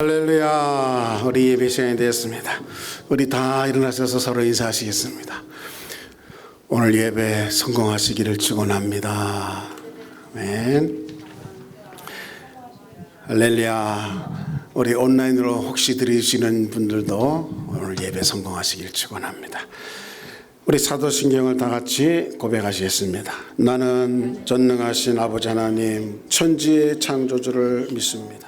할렐루야. 우리 예배 시간이 되었습니다. 우리 다 일어나셔서 서로 인사하시겠습니다. 오늘 예배 성공하시기를 축원합니다. 아멘. 할렐루야. 우리 온라인으로 혹시 들으시는 분들도 오늘 예배 성공하시기를 축원합니다. 우리 사도신경을 다 같이 고백하시겠습니다. 나는 전능하신 아버지 하나님 천지의 창조주를 믿습니다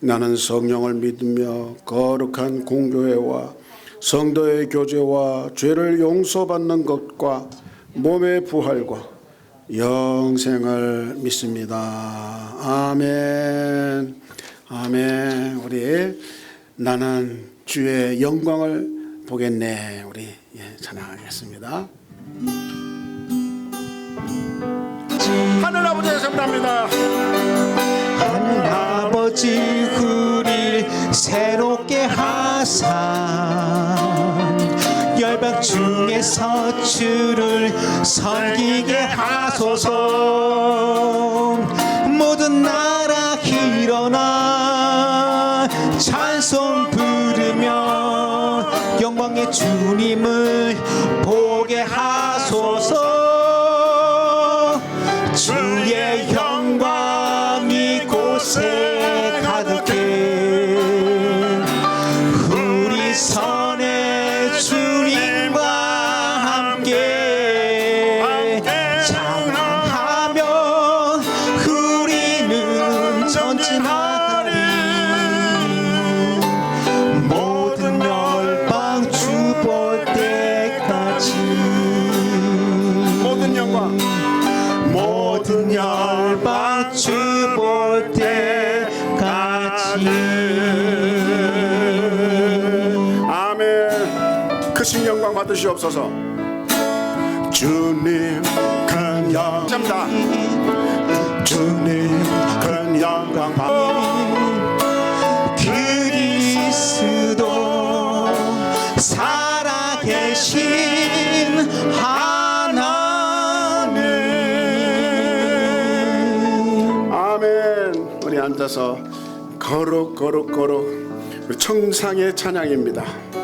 나는 성령을 믿으며 거룩한 공교회와 성도의 교제와 죄를 용서받는 것과 몸의 부활과 영생을 믿습니다. 아멘. 아멘. 우리 나는 주의 영광을 보겠네. 우리 예, 찬양하겠습니다. 하늘 아버지의 감사합니다. 하늘 아버지 새롭게 하사 열방 중에서 주를 섬기게 하소서. 모든 나라 일어나 찬송 부르며 영광의 주님을 보게 하소서 영광 받으시옵소서. 주님 큰 영광. 주님 큰 영광 받. 그리스도 살아계신 하나님 아멘. 우리 앉아서 거룩 거룩 거룩 청상의 찬양입니다.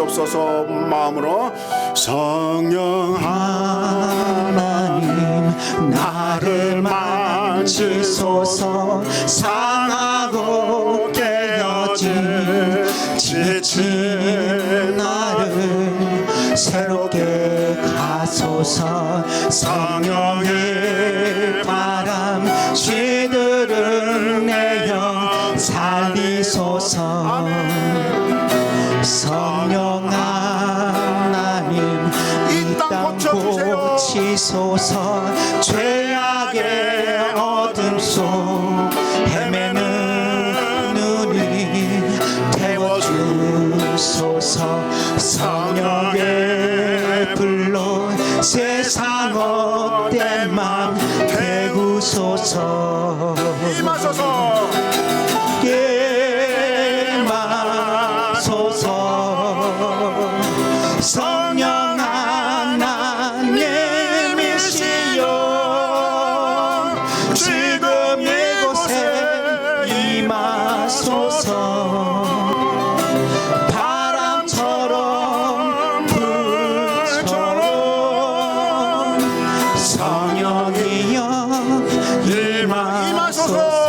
주시옵소서 마음으로. 성령 하나님 나를 만지소서. 상하고 깨어진 지친 나를 새롭게 가소서. 성령의 바람 쥐들은 내영 살리소서 성령 하나님 이땅 이땅 고쳐주세요. 고치소서. 죄악의 어둠 속 헤매는 눈이 태워주소서. 성령의 불로 세상 맘 태우소서 성령이여. 임하소서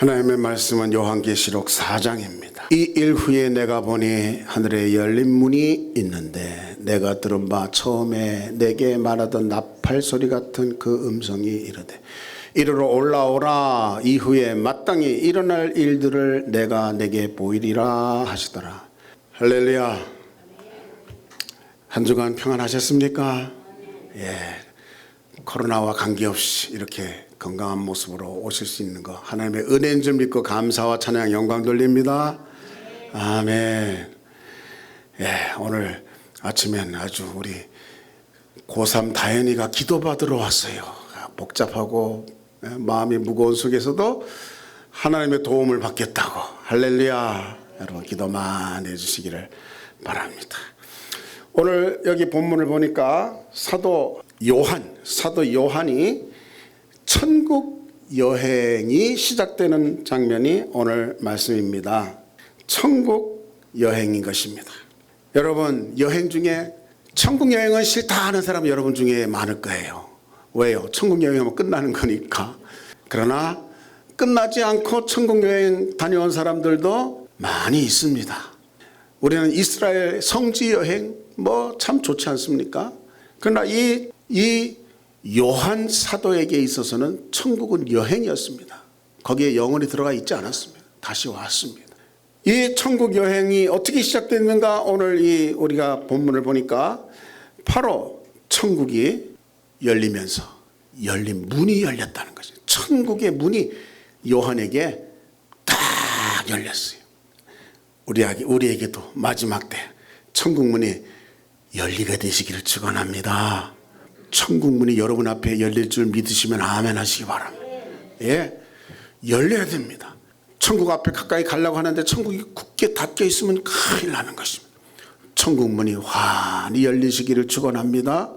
하나님의 말씀은 요한계시록 4장입니다. 이 일 후에 내가 보니 하늘에 열린 문이 있는데 내가 들은 바 처음에 내게 말하던 나팔 소리 같은 그 음성이 이르되 이르러 올라오라 이후에 마땅히 일어날 일들을 내가 내게 보이리라 하시더라. 할렐루야. 한 주간 평안하셨습니까? 예. 코로나와 관계없이 이렇게 건강한 모습으로 오실 수 있는 거 하나님의 은혜인 줄 믿고 감사와 찬양 영광 돌립니다. 아멘. 예, 오늘 아침엔 아주 우리 고3 다현이가 기도받으러 왔어요. 복잡하고 예, 마음이 무거운 속에서도 하나님의 도움을 받겠다고 할렐루야. 여러분 기도 많이 해주시기를 바랍니다. 오늘 여기 본문을 보니까 사도 요한, 사도 요한이 천국 여행이 시작되는 장면이 오늘 말씀입니다. 천국 여행인 것입니다. 여러분, 여행 중에 천국 여행은 싫다 하는 사람 여러분 중에 많을 거예요. 왜요? 천국 여행하면 끝나는 거니까. 그러나 끝나지 않고 천국 여행 다녀온 사람들도 많이 있습니다. 우리는 이스라엘 성지 여행 뭐 참 좋지 않습니까? 그러나 이, 이 요한 사도에게 있어서는 천국은 여행이었습니다. 거기에 영원히 들어가 있지 않았습니다. 다시 왔습니다. 이 천국 여행이 어떻게 시작됐는가 오늘 이 우리가 본문을 보니까 바로 천국이 열리면서 열린 문이 열렸다는 거죠. 천국의 문이 요한에게 딱 열렸어요. 우리에게 우리에게도 마지막 때 천국 문이 열리게 되시기를 축원합니다. 천국 문이 여러분 앞에 열릴 줄 믿으시면 아멘 하시기 바랍니다. 예. 열려야 됩니다. 천국 앞에 가까이 가려고 하는데 천국이 굳게 닫혀 있으면 큰일 나는 것입니다. 천국 문이 환히 열리시기를 축원합니다.